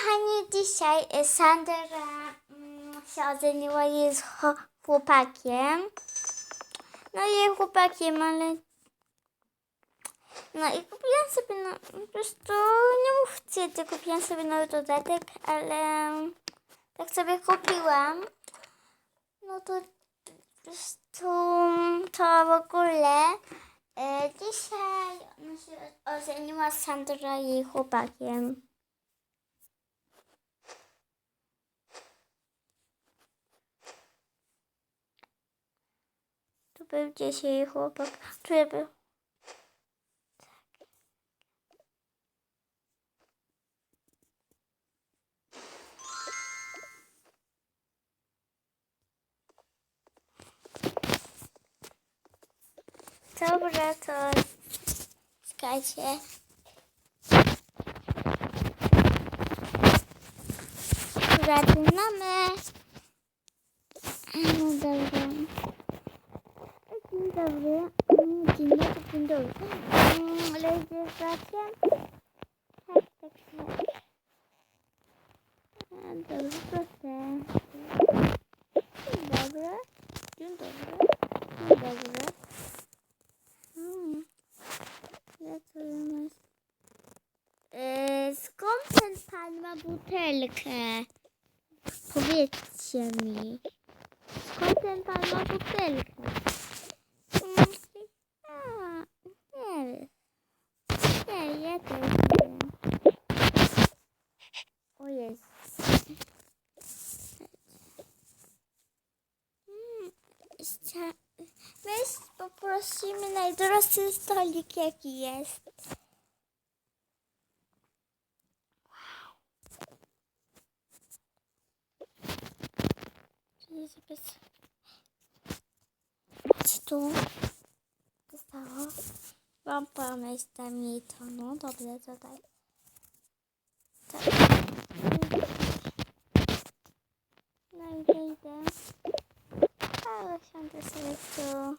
kochani, dzisiaj y, Sandra mm, się ożeniła z chłopakiem. No jej chłopakiem, ale... No i kupiłam sobie, no po prostu nie mówcie, to kupiłam sobie nowy dodatek, ale tak sobie kupiłam. No to po prostu to w ogóle e, dzisiaj ona się ożeniła Sandra jej chłopakiem. Był jej chłopak. Ja był. Dobra, to czekajcie. Zaczynamy. No dobra. Dzień dobry. Mm, Dzień dobry, dzień dobry. Mm, Legislacja? Tak, tak, tak. A, Dobrze, proszę. Dzień dobry. Dzień dobry. Dzień dobry. Mm. Ja co masz? E, skąd ten pan ma butelkę? Powiedzcie mi. Skąd ten pan ma butelkę? Mm, a, Nie wiem. Nie, ja też nie wiem. O jest. Mm, chcia- Weź poprosimy najdroższy stolik jaki jest. Czyli sobie... s- Mam pomysł, daj mi to. No dobrze, to daj. Tak. No i wyjdę. Ale siądę sobie tu.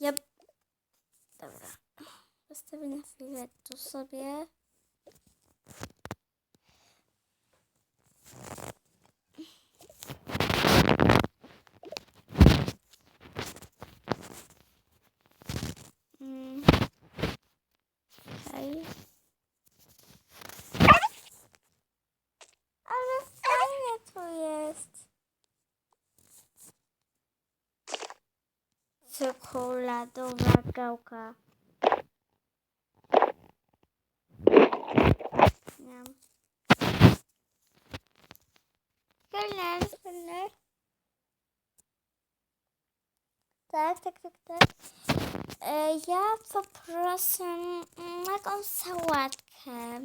Yep. Dobra. Postawię na chwilę tu sobie. Mm. Okej. Ale fajnie tu jest. Czekoladowa gałka. Kelner, kelner. Tak, tak, tak, tak. E, ja poproszę jakąś sałatkę.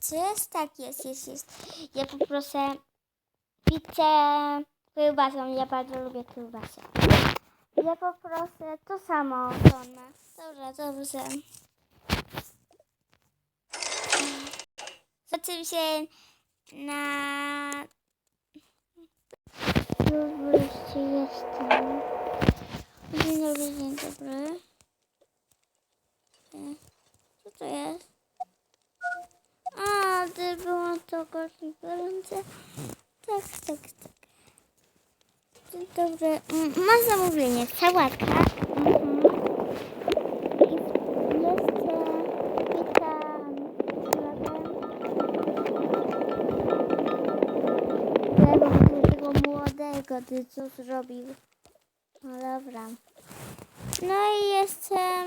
Czy jest? Tak, jest, jest, jest. Ja poproszę pizzę kiełbasą. Ja bardzo lubię kiełbasę. Ja poproszę to samo, co ona. Dobra, dobrze. Oczywiście na... Już wreszcie jestem. Dzień dobry, dzień dobry. E, Co to jest? A, to było to gorące. Tak, tak, tak. Dzień dobry. Masz zamówienie. Sałatka. Mhm. Tego młodego, ty co zrobił. No dobra. No i jeszcze...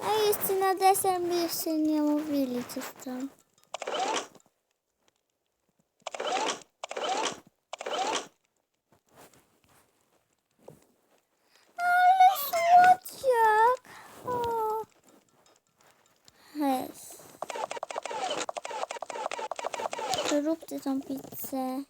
No i jeszcze na deser my jeszcze nie mówili coś tam. Ale słodziak. O. Jest. To róbcie tą pizzę.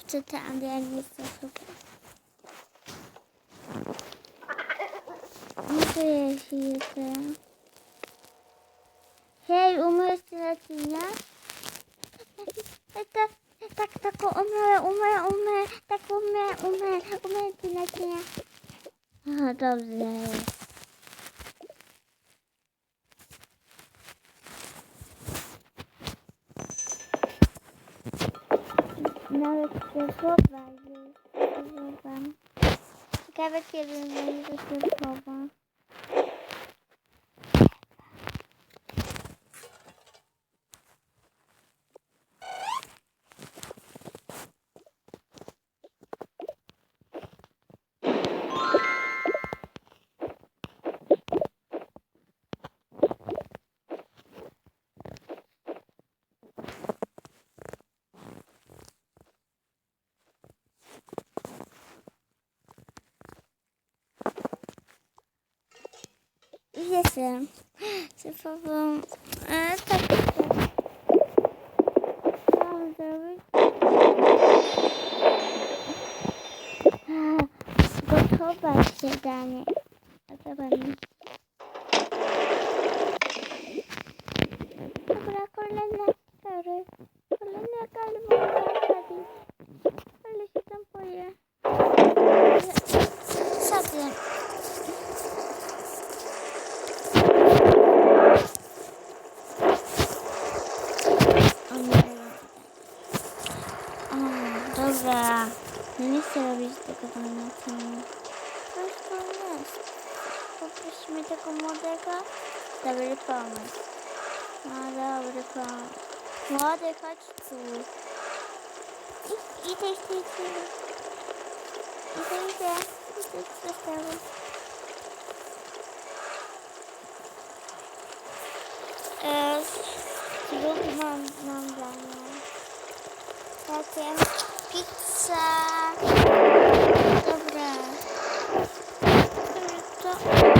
Dobra, róbcie tam, ja nie chcę chyba. Nie czuję się jeszcze. Hej, umyłeś te naczynia? Tak, tak, tak, umyję, umyję, umyję, tak umyję, umyję, umyję te naczynia. O, dobrze Ciekawe kiedy będzie śpiewowa. Jestem. Cyfrową. E, tak. tak. Co mam zrobić? A, Gotować się danie. A to pani. Dobra, kolejne kary. Kolejne kary można wsadzić. Ale się tam boję. Sadzę. O nie. O, dobra. No nie chcę robić tego walnocenia. To już to jest. Poprosimy tego młodego. Dobry pomysł. No dobry pomysł. Młody, chodź tu. I- Idę, idę, idę. Idę, idę. Idę, zostawiam. E, Zrób nam, nam danie. Takie pizza. Dobra. To...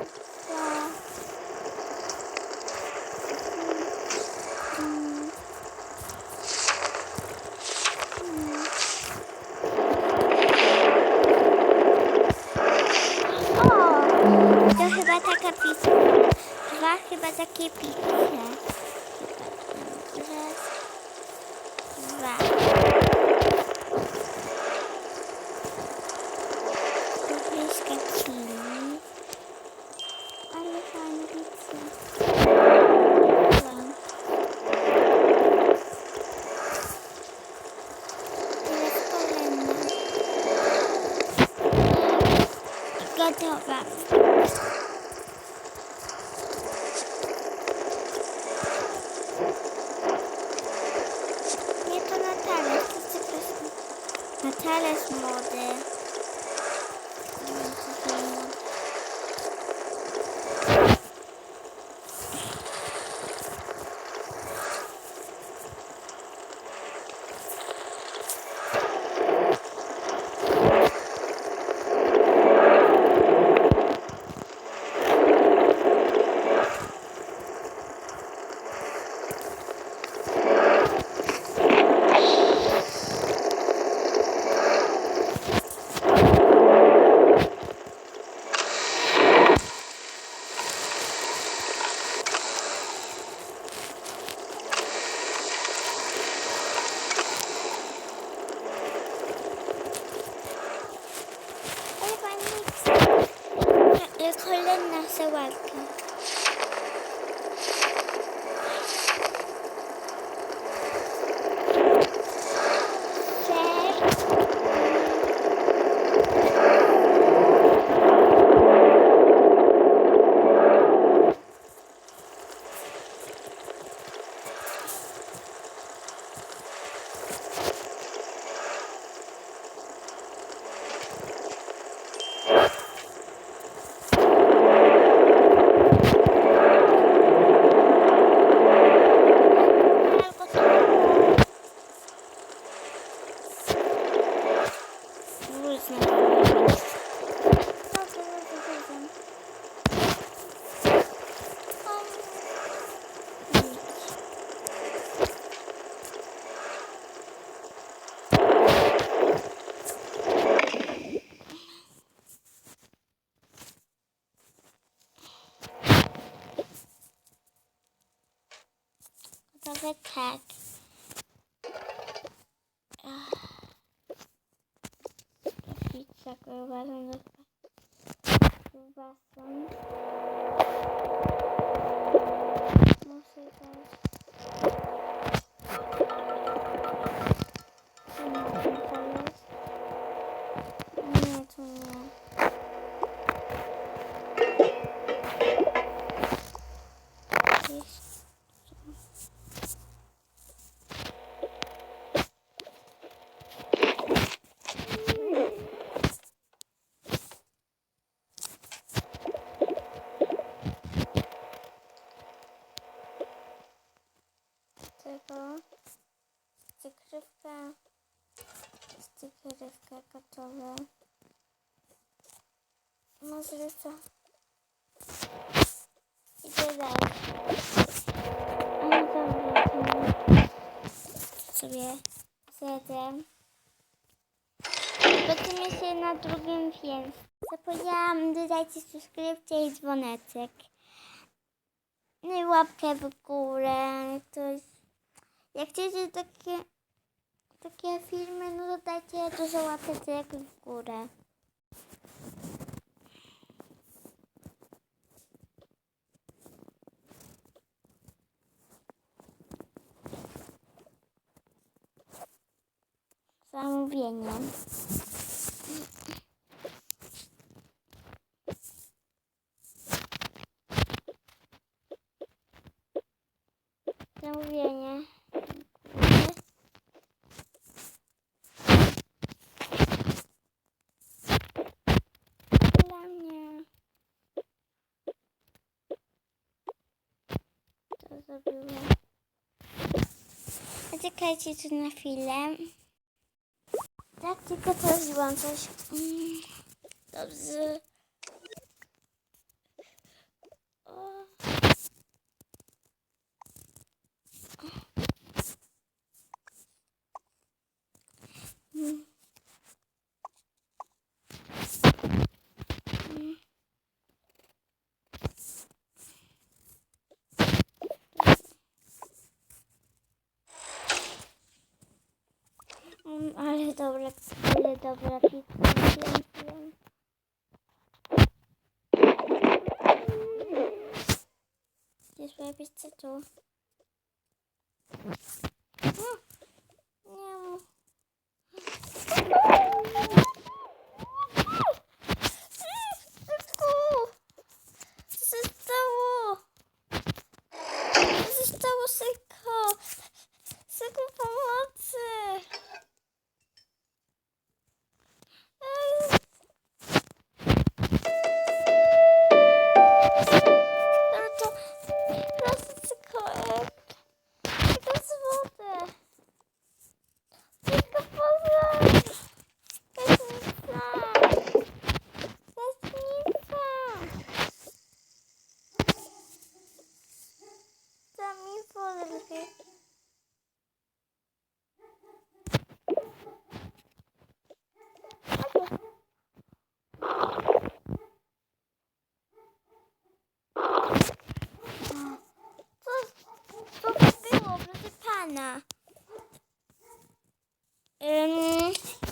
Gotowa. Nie L'école n'a pas of attack. Hiç saklı bazen basın. Nasıl stykrywka gotowe może co idę dalej a no dobra sobie zjedzę Zobaczymy się na drugim filmie. Zapomniałam dodać subskrypcję i dzwoneczek. No i łapkę w górę. To jest... Jak chcecie takie, takie filmy, no to dajcie dużo łapeczek w górę. Zamówienie. Zamówienie. Czekajcie tu na chwilę. Tak, tylko teraz coś. Mm, Dobrze. Ale dobra, ale dobra wiem. Gdzie jest moja pizza tu?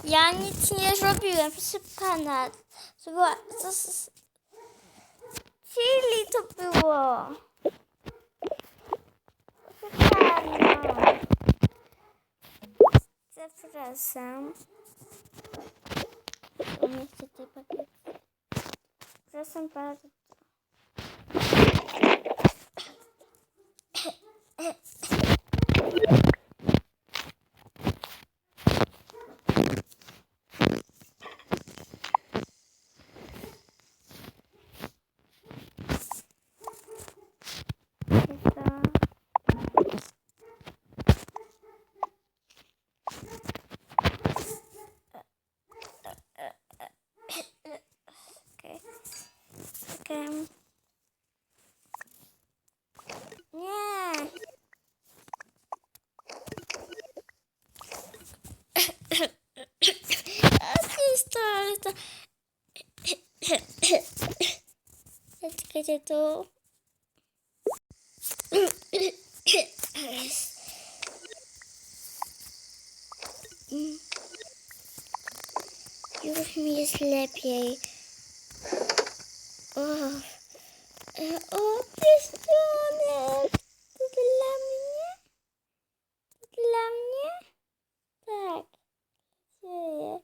Ja nic nie zrobiłem, proszę pana. To była... To, chili to było. Proszę pana. Zapraszam. Umieście tej pakiet. Proszę bardzo. Pizza. Okej. Okej. Nie. A to jest to, ale to... Czekajcie tu. Już mi jest lepiej. O, o pierścionek! To dla mnie? To dla mnie? Tak. Dzieje.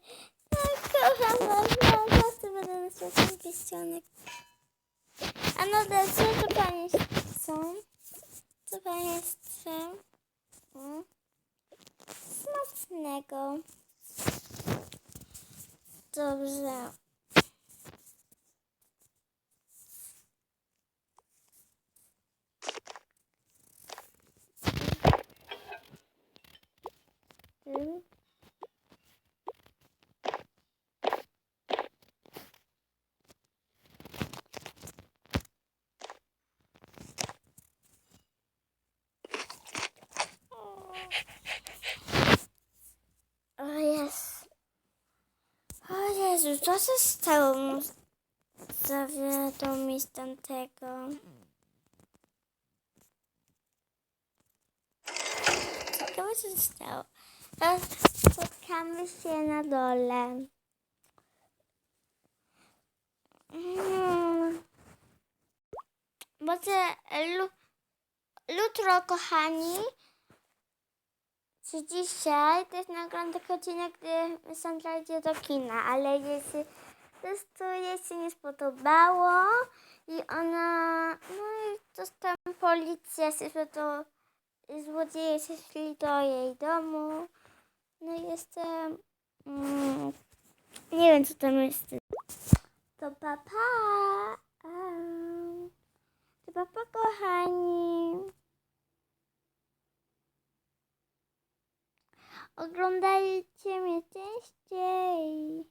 Tak, kocham was bardzo. Będę nosiła ten pierścionek. A no, to co to państwo? Co państwo? Mm. Smacznego. Dobrze. Mm. O jest. O Jezu, co się stało mu zawiadomić tamtego? Co się stało. Teraz spotkamy się na dole. Mm. Może lu- jutro, kochani, czy dzisiaj też nagram taki odcinek, gdy Sandra idzie do kina, ale jeśli prostu jej się nie spodobało i ona, no i dostałam policję, że to złodzieje szli do jej domu, no i jestem, mm, nie wiem co tam jest. To papa, to papa kochani. Oglądajcie mnie częściej.